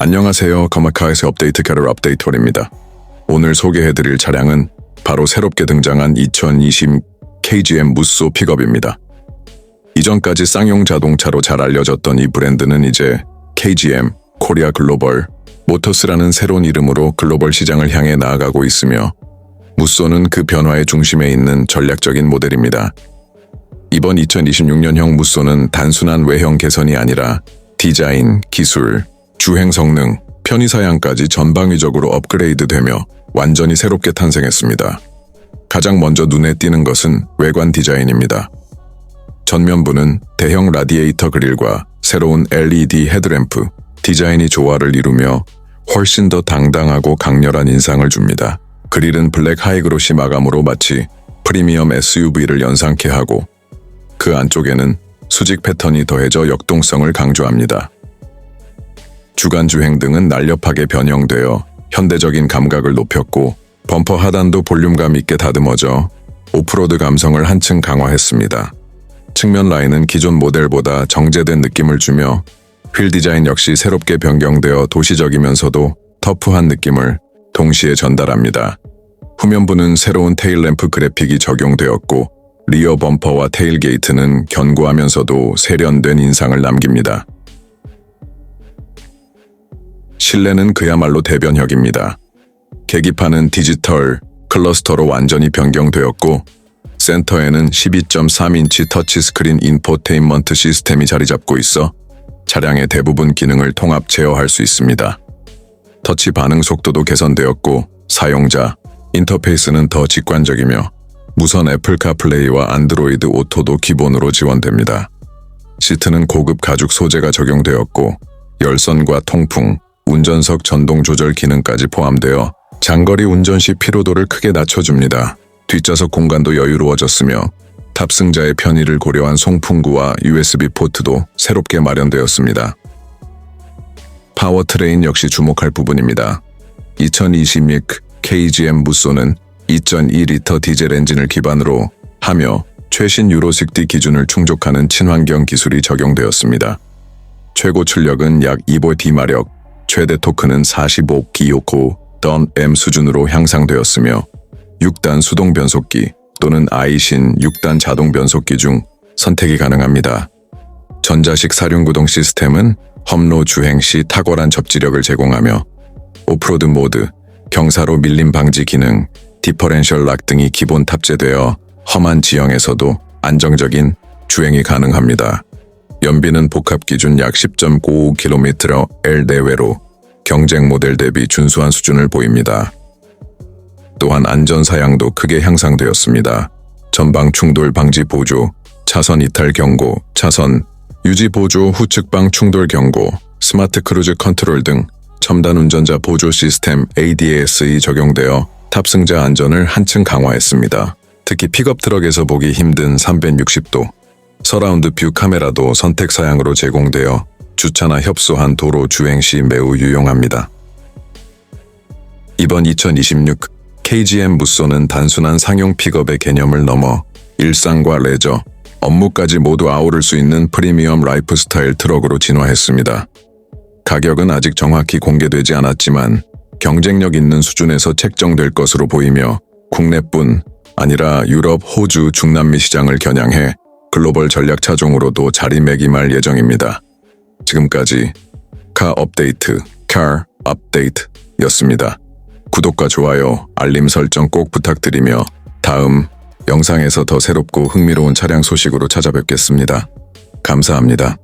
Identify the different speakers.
Speaker 1: 안녕하세요. 커마카에서 업데이트 캐럴 업데이터입니다. 오늘 소개해드릴 차량은 바로 새롭게 등장한 2020 KGM 무쏘 픽업입니다. 이전까지 쌍용 자동차로 잘 알려졌던 이 브랜드는 이제 KGM 코리아 글로벌 모터스라는 새로운 이름으로 글로벌 시장을 향해 나아가고 있으며 무쏘는 그 변화의 중심에 있는 전략적인 모델입니다. 이번 2026년형 무쏘는 단순한 외형 개선이 아니라 디자인, 기술, 주행 성능, 편의 사양까지 전방위적으로 업그레이드되며 완전히 새롭게 탄생했습니다. 가장 먼저 눈에 띄는 것은 외관 디자인입니다. 전면부는 대형 라디에이터 그릴과 새로운 LED 헤드램프, 디자인이 조화를 이루며 훨씬 더 당당하고 강렬한 인상을 줍니다. 그릴은 블랙 하이그로시 마감으로 마치 프리미엄 SUV를 연상케 하고 그 안쪽에는 수직 패턴이 더해져 역동성을 강조합니다. 주간 주행 등은 날렵하게 변형되어 현대적인 감각을 높였고 범퍼 하단도 볼륨감 있게 다듬어져 오프로드 감성을 한층 강화했습니다. 측면 라인은 기존 모델보다 정제된 느낌을 주며 휠 디자인 역시 새롭게 변경되어 도시적이면서도 터프한 느낌을 동시에 전달합니다. 후면부는 새로운 테일램프 그래픽이 적용되었고 리어 범퍼와 테일 게이트는 견고하면서도 세련된 인상을 남깁니다. 실내는 그야말로 대변혁입니다. 계기판은 디지털 클러스터로 완전히 변경되었고 센터에는 12.3인치 터치스크린 인포테인먼트 시스템이 자리 잡고 있어 차량의 대부분 기능을 통합 제어할 수 있습니다. 터치 반응 속도도 개선되었고 사용자 인터페이스는 더 직관적이며 무선 애플 카플레이와 안드로이드 오토도 기본으로 지원됩니다. 시트는 고급 가죽 소재가 적용되었고 열선과 통풍, 운전석 전동 조절 기능까지 포함되어 장거리 운전 시 피로도를 크게 낮춰줍니다. 뒷좌석 공간도 여유로워졌으며 탑승자의 편의를 고려한 송풍구와 USB 포트도 새롭게 마련되었습니다. 파워트레인 역시 주목할 부분입니다. 2026 KGM 무쏘는 2.2리터 디젤 엔진을 기반으로 하며 최신 유로 6 D 기준을 충족하는 친환경 기술이 적용되었습니다. 최고 출력은 약 2V 마력, 최대 토크는 45 기요코 던 M 수준으로 향상되었으며 6단 수동 변속기 또는 아이신 6단 자동 변속기 중 선택이 가능합니다. 전자식 사륜구동 시스템은 험로 주행 시 탁월한 접지력을 제공하며 오프로드 모드, 경사로 밀림 방지 기능, 디퍼렌셜 락 등이 기본 탑재되어 험한 지형에서도 안정적인 주행이 가능합니다. 연비는 복합 기준 약 10.95km L 내외로 경쟁 모델 대비 준수한 수준을 보입니다. 또한 안전 사양도 크게 향상되었습니다. 전방 충돌 방지 보조, 차선 이탈 경고, 차선 유지 보조 후측방 충돌 경고, 스마트 크루즈 컨트롤 등 첨단 운전자 보조 시스템 ADAS이 적용되어 탑승자 안전을 한층 강화했습니다. 특히 픽업 트럭에서 보기 힘든 360도 서라운드 뷰 카메라도 선택 사양으로 제공되어 주차나 협소한 도로 주행 시 매우 유용합니다. 이번 2026 KGM 무쏘는 단순한 상용 픽업의 개념을 넘어 일상과 레저, 업무까지 모두 아우를 수 있는 프리미엄 라이프 스타일 트럭으로 진화했습니다. 가격은 아직 정확히 공개되지 않았지만 경쟁력 있는 수준에서 책정될 것으로 보이며 국내뿐 아니라 유럽, 호주, 중남미 시장을 겨냥해 글로벌 전략 차종으로도 자리매김할 예정입니다. 지금까지 카 업데이트, 카 업데이트였습니다. 구독과 좋아요, 알림 설정 꼭 부탁드리며 다음 영상에서 더 새롭고 흥미로운 차량 소식으로 찾아뵙겠습니다. 감사합니다.